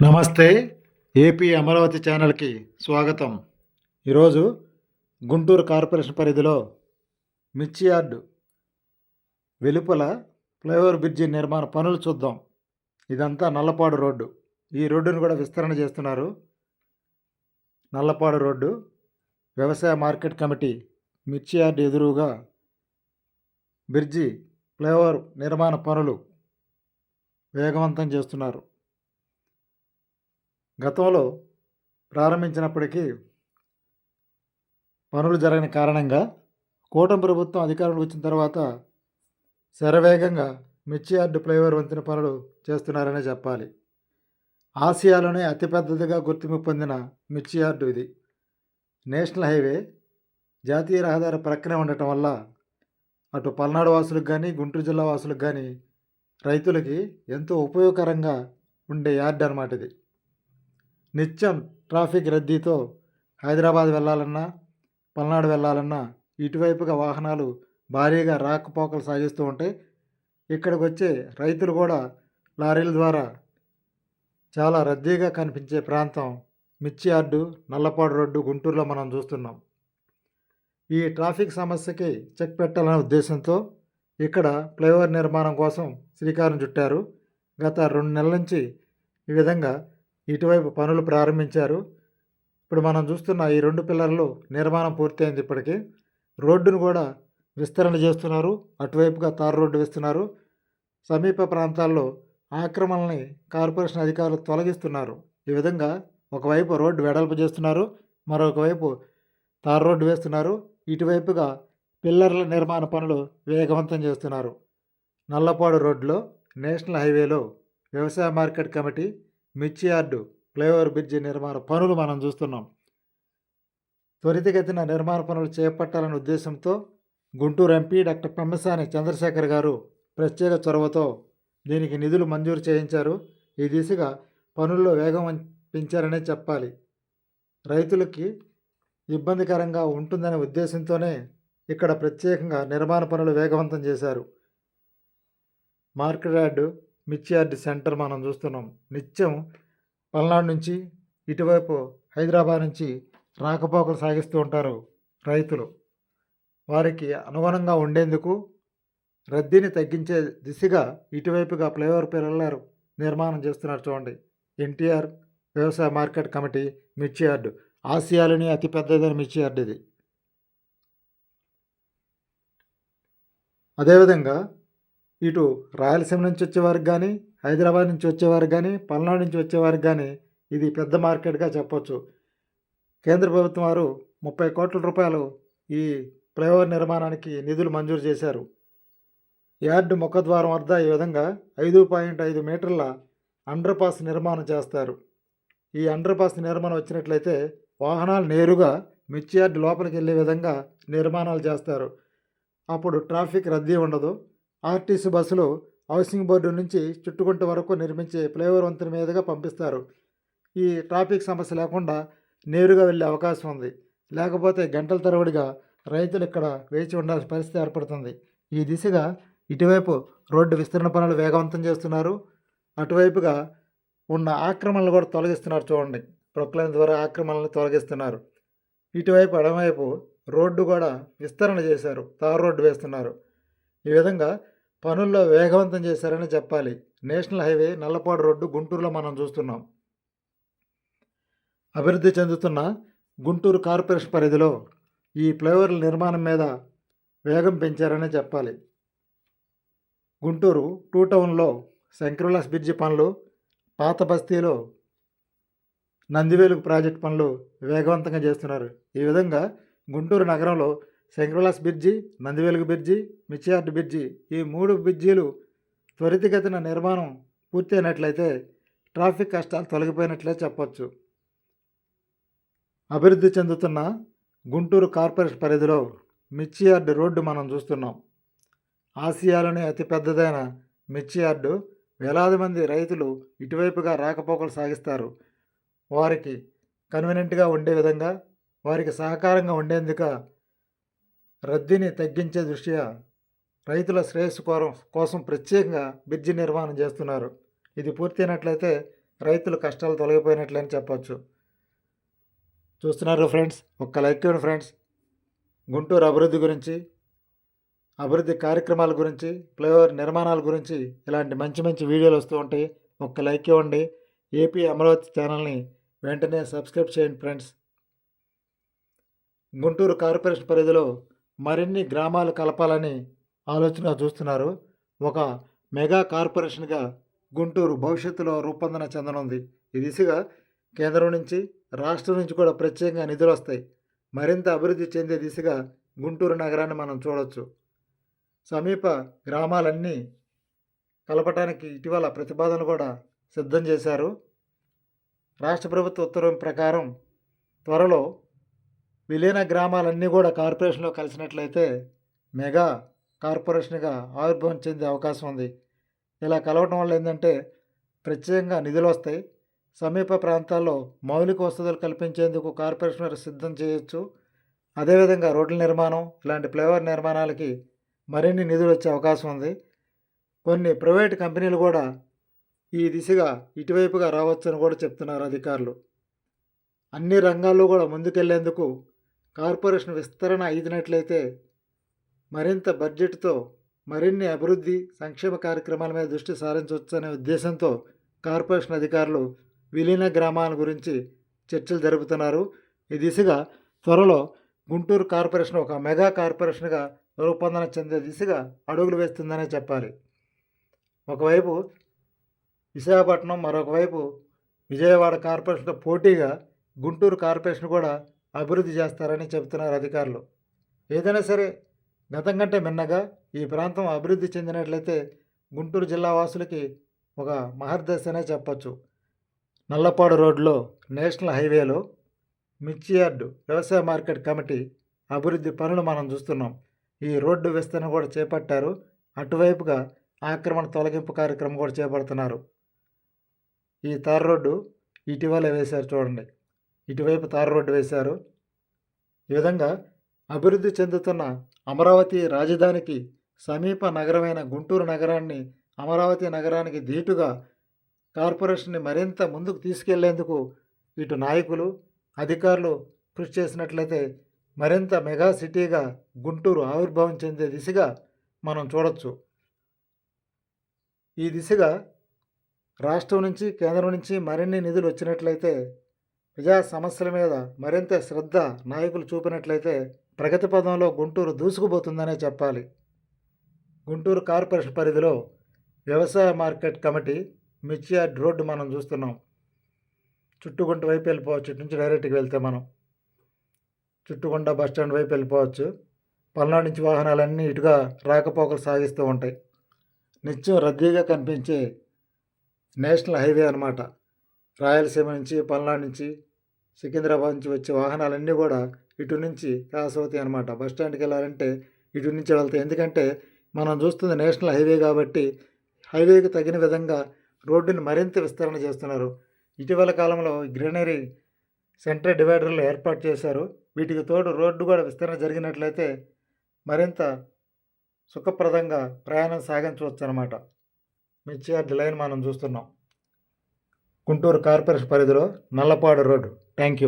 నమస్తే ఏపీ అమరావతి ఛానల్కి స్వాగతం. ఈరోజు గుంటూరు కార్పొరేషన్ పరిధిలో మిర్చి యార్డు వెలుపల ఫ్లైఓవర్ బ్రిడ్జి నిర్మాణ పనులు చూద్దాం. ఇదంతా నల్లపాడు రోడ్డు. ఈ రోడ్డును కూడా విస్తరణ చేస్తున్నారు. నల్లపాడు రోడ్డు వ్యవసాయ మార్కెట్ కమిటీ మిర్చి యార్డు ఎదురుగా బ్రిడ్జి ఫ్లైఓవర్ నిర్మాణ పనులు వేగవంతం చేస్తున్నారు. గతంలో ప్రారంభించినప్పటికీ పనులు జరగని కారణంగా కూటమి ప్రభుత్వం అధికారంలో వచ్చిన తర్వాత శరవేగంగా మిర్చి యార్డు ఫ్లైఓవర్ వంతెన పనులు చేస్తున్నారనే చెప్పాలి. ఆసియాలోనే అతిపెద్దదిగా గుర్తింపు పొందిన మిర్చి యార్డు ఇది. నేషనల్ హైవే జాతీయ రహదారి ప్రక్కనే ఉండటం వల్ల అటు పల్నాడు వాసులకు కానీ గుంటూరు జిల్లా వాసులకు కానీ రైతులకి ఎంతో ఉపయోగకరంగా ఉండే యార్డ్ అనమాట ఇది. నిత్యం ట్రాఫిక్ రద్దీతో హైదరాబాద్ వెళ్ళాలన్నా పల్నాడు వెళ్ళాలన్నా ఇటువైపుగా వాహనాలు భారీగా రాకపోకలు సాగిస్తూ ఉంటాయి ఇక్కడికి వచ్చే రైతులు కూడా లారీల ద్వారా చాలా రద్దీగా కనిపించే ప్రాంతం మిర్చి యార్డు నల్లపాడు రోడ్డు గుంటూరులో మనం చూస్తున్నాం. ఈ ట్రాఫిక్ సమస్యకి చెక్ పెట్టాలనే ఉద్దేశంతో ఇక్కడ ఫ్లైఓవర్ నిర్మాణం కోసం శ్రీకారం చుట్టారు. గత రెండు నెలల నుంచి ఈ విధంగా ఇటువైపు పనులు ప్రారంభించారు. ఇప్పుడు మనం చూస్తున్న ఈ రెండు పిల్లర్లు నిర్మాణం పూర్తయింది ఇప్పటికీ. రోడ్డును కూడా విస్తరణ చేస్తున్నారు. అటువైపుగా తారు రోడ్డు వేస్తున్నారు. సమీప ప్రాంతాల్లో ఆక్రమణల్ని కార్పొరేషన్ అధికారులు తొలగిస్తున్నారు. ఈ విధంగా ఒకవైపు రోడ్డు వెడల్పు చేస్తున్నారు. మరొకవైపు తారు రోడ్డు వేస్తున్నారు. ఇటువైపుగా పిల్లర్ల నిర్మాణ పనులు వేగవంతం చేస్తున్నారు. నల్లపాడు రోడ్లో నేషనల్ హైవేలో వ్యవసాయ మార్కెట్ కమిటీ మిర్చి యార్డు ఫ్లైఓవర్ బ్రిడ్జి నిర్మాణ పనులు మనం చూస్తున్నాం. త్వరితగతిన నిర్మాణ పనులు చేపట్టాలనే ఉద్దేశంతో గుంటూరు ఎంపీ డాక్టర్ పెమ్మసాని చంద్రశేఖర్ గారు ప్రత్యేక చొరవతో దీనికి నిధులు మంజూరు చేయించారు. ఈ దిశగా పనుల్లో వేగం పెంచారనే చెప్పాలి. రైతులకి ఇబ్బందికరంగా ఉంటుందనే ఉద్దేశంతోనే ఇక్కడ ప్రత్యేకంగా నిర్మాణ పనులు వేగవంతం చేశారు. మార్కెట్ యార్డు మిర్చియార్డ్ సెంటర్ మనం చూస్తున్నాం. నిత్యం పల్నాడు నుంచి ఇటువైపు హైదరాబాద్ నుంచి రాకపోకలు సాగిస్తూ ఉంటారు రైతులు. వారికి అనుగుణంగా ఉండేందుకు రద్దీని తగ్గించే దిశగా ఇటువైపుగా ఫ్లైఓవర్ పిల్లలు నిర్మాణం చేస్తున్నారు చూడండి. ఎన్టీఆర్ వ్యవసాయ మార్కెట్ కమిటీ మిర్చి యార్డు ఆసియాలోని అతిపెద్దదైన మిర్చి యార్డు ఇది. అదేవిధంగా ఇటు రాయలసీమ నుంచి వచ్చేవారికి కానీ హైదరాబాద్ నుంచి వచ్చేవారికి కానీ పల్నాడు నుంచి వచ్చేవారికి కానీ ఇది పెద్ద మార్కెట్గా చెప్పొచ్చు. కేంద్ర ప్రభుత్వం వారు ముప్పై కోట్ల రూపాయలు ఈ ఫ్లైఓవర్ నిర్మాణానికి నిధులు మంజూరు చేశారు. యార్డు ముఖద్వారం వద్ద ఈ విధంగా ఐదు పాయింట్ ఐదు మీటర్ల అండర్ పాస్ నిర్మాణం చేస్తారు. ఈ అండర్ పాస్ నిర్మాణం వచ్చినట్లయితే వాహనాలు నేరుగా మిర్చి యార్డు లోపలికి వెళ్ళే విధంగా నిర్మాణాలు చేస్తారు. అప్పుడు ట్రాఫిక్ రద్దీ ఉండదు. ఆర్టీసీ బస్సులు హౌసింగ్ బోర్డు నుంచి చుట్టుకుంట వరకు నిర్మించే ఫ్లైఓవర్ వంతెన మీదుగా పంపిస్తారు. ఈ ట్రాఫిక్ సమస్య లేకుండా నేరుగా వెళ్ళే అవకాశం ఉంది. లేకపోతే గంటల తరబడిగా రైతులు ఇక్కడ వేచి ఉండాల్సిన పరిస్థితి ఏర్పడుతుంది. ఈ దిశగా ఇటువైపు రోడ్డు విస్తరణ పనులు వేగవంతం చేస్తున్నారు. అటువైపుగా ఉన్న ఆక్రమణలు కూడా తొలగిస్తున్నారు చూడండి. ప్రొక్లైన్ ద్వారా ఆక్రమణలను తొలగిస్తున్నారు. ఇటువైపు ఎడమవైపు రోడ్డు కూడా విస్తరణ చేశారు. తారు రోడ్డు వేస్తున్నారు. ఈ విధంగా పనుల్లో వేగవంతం చేశారని చెప్పాలి. నేషనల్ హైవే నల్లపాడు రోడ్డు గుంటూరులో మనం చూస్తున్నాం. అభివృద్ధి చెందుతున్న గుంటూరు కార్పొరేషన్ పరిధిలో ఈ ఫ్లైఓవర్ల నిర్మాణం మీద వేగం పెంచారని చెప్పాలి. గుంటూరు టూ టౌన్లో శంకరులాస్ బ్రిడ్జి పనులు పాత బస్తీలో నందివేలుగు ప్రాజెక్ట్ పనులు వేగవంతంగా చేస్తున్నారు. ఈ విధంగా గుంటూరు నగరంలో శంకరలాస్ బ్రిడ్జి నందివెలుగు బ్రిడ్జి మిర్చియార్డ్ బ్రిడ్జి ఈ మూడు బిర్జీలు త్వరితగతిన నిర్మాణం పూర్తయినట్లయితే ట్రాఫిక్ కష్టాలు తొలగిపోయినట్లే చెప్పొచ్చు. అభివృద్ధి చెందుతున్న గుంటూరు కార్పొరేషన్ పరిధిలో మిర్చియార్డ్ రోడ్డు మనం చూస్తున్నాం. ఆసియాలోనే అతిపెద్దదైన మిర్చి యార్డు వేలాది మంది రైతులు ఇటువైపుగా రాకపోకలు సాగిస్తారు. వారికి కన్వీనెంట్గా ఉండే విధంగా వారికి సహకారంగా ఉండేందుకు రద్దీని తగ్గించే దృష్ట్యా రైతుల శ్రేయస్సు కోరం కోసం ప్రత్యేకంగా బ్రిడ్జి నిర్మాణం చేస్తున్నారు. ఇది పూర్తయినట్లయితే రైతుల కష్టాలు తొలగిపోయినట్లని చెప్పచ్చు. చూస్తున్నారు ఫ్రెండ్స్? ఒక్క లైక్ ఇవ్వండి ఫ్రెండ్స్. గుంటూరు అభివృద్ధి గురించి అభివృద్ధి కార్యక్రమాల గురించి ఫ్లైఓవర్ నిర్మాణాల గురించి ఇలాంటి మంచి మంచి వీడియోలు వస్తూ ఉంటాయి. ఒక్క లైక్ ఇవ్వండి. ఏపీ అమరావతి ఛానల్ని వెంటనే సబ్స్క్రైబ్ చేయండి ఫ్రెండ్స్. గుంటూరు కార్పొరేషన్ పరిధిలో మరిన్ని గ్రామాలు కలపాలని ఆలోచన చూస్తున్నారు. ఒక మెగా కార్పొరేషన్గా గుంటూరు భవిష్యత్తులో రూపొందన చెందనుంది. ఈ దిశగా కేంద్రం నుంచి రాష్ట్రం నుంచి కూడా ప్రత్యేకంగా నిధులు వస్తాయి. మరింత అభివృద్ధి చెందే దిశగా గుంటూరు నగరాన్ని మనం చూడవచ్చు సమీప గ్రామాలన్నీ కలపటానికి ఇటీవల ప్రతిపాదన కూడా సిద్ధం చేశారు. రాష్ట్ర ప్రభుత్వ ఉత్తర్వు ప్రకారం త్వరలో విలీన గ్రామాలన్నీ కూడా కార్పొరేషన్లో కలిసినట్లయితే మెగా కార్పొరేషన్గా ఆవిర్భావం చెందే అవకాశం ఉంది. ఇలా కలవటం వల్ల ఏంటంటే ప్రత్యేకంగా నిధులు వస్తాయి. సమీప ప్రాంతాల్లో మౌలిక వసతులు కల్పించేందుకు కార్పొరేషన్ వారు సిద్ధం చేయొచ్చు. అదేవిధంగా రోడ్ల నిర్మాణం ఇలాంటి ఫ్లైఓవర్ నిర్మాణాలకి మరిన్ని నిధులు వచ్చే అవకాశం ఉంది. కొన్ని ప్రైవేట్ కంపెనీలు కూడా ఈ దిశగా ఇటువైపుగా రావచ్చని కూడా చెప్తున్నారు అధికారులు. అన్ని రంగాల్లో కూడా ముందుకెళ్ళేందుకు కార్పొరేషన్ విస్తరణ అయినట్లయితే మరింత బడ్జెట్తో మరిన్ని అభివృద్ధి సంక్షేమ కార్యక్రమాల మీద దృష్టి సారించవచ్చనే ఉద్దేశంతో కార్పొరేషన్ అధికారులు విలీన గ్రామాల గురించి చర్చలు జరుపుతున్నారు. ఈ దిశగా త్వరలో గుంటూరు కార్పొరేషన్ ఒక మెగా కార్పొరేషన్గా రూపొందన చెందే దిశగా అడుగులు వేస్తుందనే చెప్పాలి. ఒకవైపు విశాఖపట్నం మరొక వైపు విజయవాడ కార్పొరేషన్తో పోటీగా గుంటూరు కార్పొరేషన్ కూడా అభివృద్ధి చేస్తారని చెబుతున్నారు అధికారులు. ఏదైనా సరే గతం కంటే మిన్నగా ఈ ప్రాంతం అభివృద్ధి చెందినట్లయితే గుంటూరు జిల్లా వాసులకి ఒక మహర్దశనే చెప్పచ్చు. నల్లపాడు రోడ్లో నేషనల్ హైవేలో మిర్చి యార్డు వ్యవసాయ మార్కెట్ కమిటీ అభివృద్ధి పనులు మనం చూస్తున్నాం. ఈ రోడ్డు విస్తరణ కూడా చేపట్టారు. అటువైపుగా ఆక్రమణ తొలగింపు కార్యక్రమం కూడా చేపడుతున్నారు. ఈ తార్ రోడ్డు ఇటీవలే వేశారు చూడండి. ఇటువైపు తార రోడ్డు వేశారు. ఈ విధంగా అభివృద్ధి చెందుతున్న అమరావతి రాజధానికి సమీప నగరమైన గుంటూరు నగరాన్ని అమరావతి నగరానికి ధీటుగా కార్పొరేషన్ని మరింత ముందుకు తీసుకెళ్ళేందుకు ఇటు నాయకులు అధికారులు కృషి చేసినట్లయితే మరింత మెగా సిటీగా గుంటూరు ఆవిర్భావం చెందే దిశగా మనం చూడొచ్చు. ఈ దిశగా రాష్ట్రం నుంచి కేంద్రం నుంచి మరిన్ని నిధులు వచ్చినట్లయితే ప్రజా సమస్యల మీద మరింత శ్రద్ధ నాయకులు చూపినట్లయితే ప్రగతి పదంలో గుంటూరు దూసుకుపోతుందనే చెప్పాలి. గుంటూరు కార్పొరేషన్ పరిధిలో వ్యవసాయ మార్కెట్ కమిటీ మిర్చియార్డ్ రోడ్డు మనం చూస్తున్నాం. చుట్టుగుంట వైపు వెళ్ళిపోవచ్చు. ఇటు నుంచి డైరెక్ట్గా వెళ్తే మనం చుట్టుగుంట బస్ స్టాండ్ వైపు వెళ్ళిపోవచ్చు. పల్నాడు నుంచి వాహనాలన్నీ ఇటుగా రాకపోకలు సాగిస్తూ ఉంటాయి. నిత్యం రద్దీగా కనిపించే నేషనల్ హైవే అనమాట రాయలసీమ నుంచి పల్నాడు నుంచి సికింద్రాబాద్ నుంచి వచ్చే వాహనాలన్నీ కూడా ఇటు నుంచి క్రాస్ అవుతాయి అనమాట బస్ స్టాండ్కి వెళ్ళాలంటే ఇటు నుంచి వెళ్తాయి. ఎందుకంటే మనం చూస్తుంది నేషనల్ హైవే కాబట్టి హైవేకి తగిన విధంగా రోడ్డుని మరింత విస్తరణ చేస్తున్నారు. ఇటీవల కాలంలో గ్రీనరీ సెంటర్ డివైడర్లు ఏర్పాటు చేశారు. వీటికి తోడు రోడ్డు కూడా విస్తరణ జరిగినట్లయితే మరింత సుఖప్రదంగా ప్రయాణం సాగించవచ్చు అనమాట మిర్చి లైన్ మనం చూస్తున్నాం. గుంటూరు కార్పొరేషన్ పరిధిలో నల్లపాడు రోడ్డు. Thank you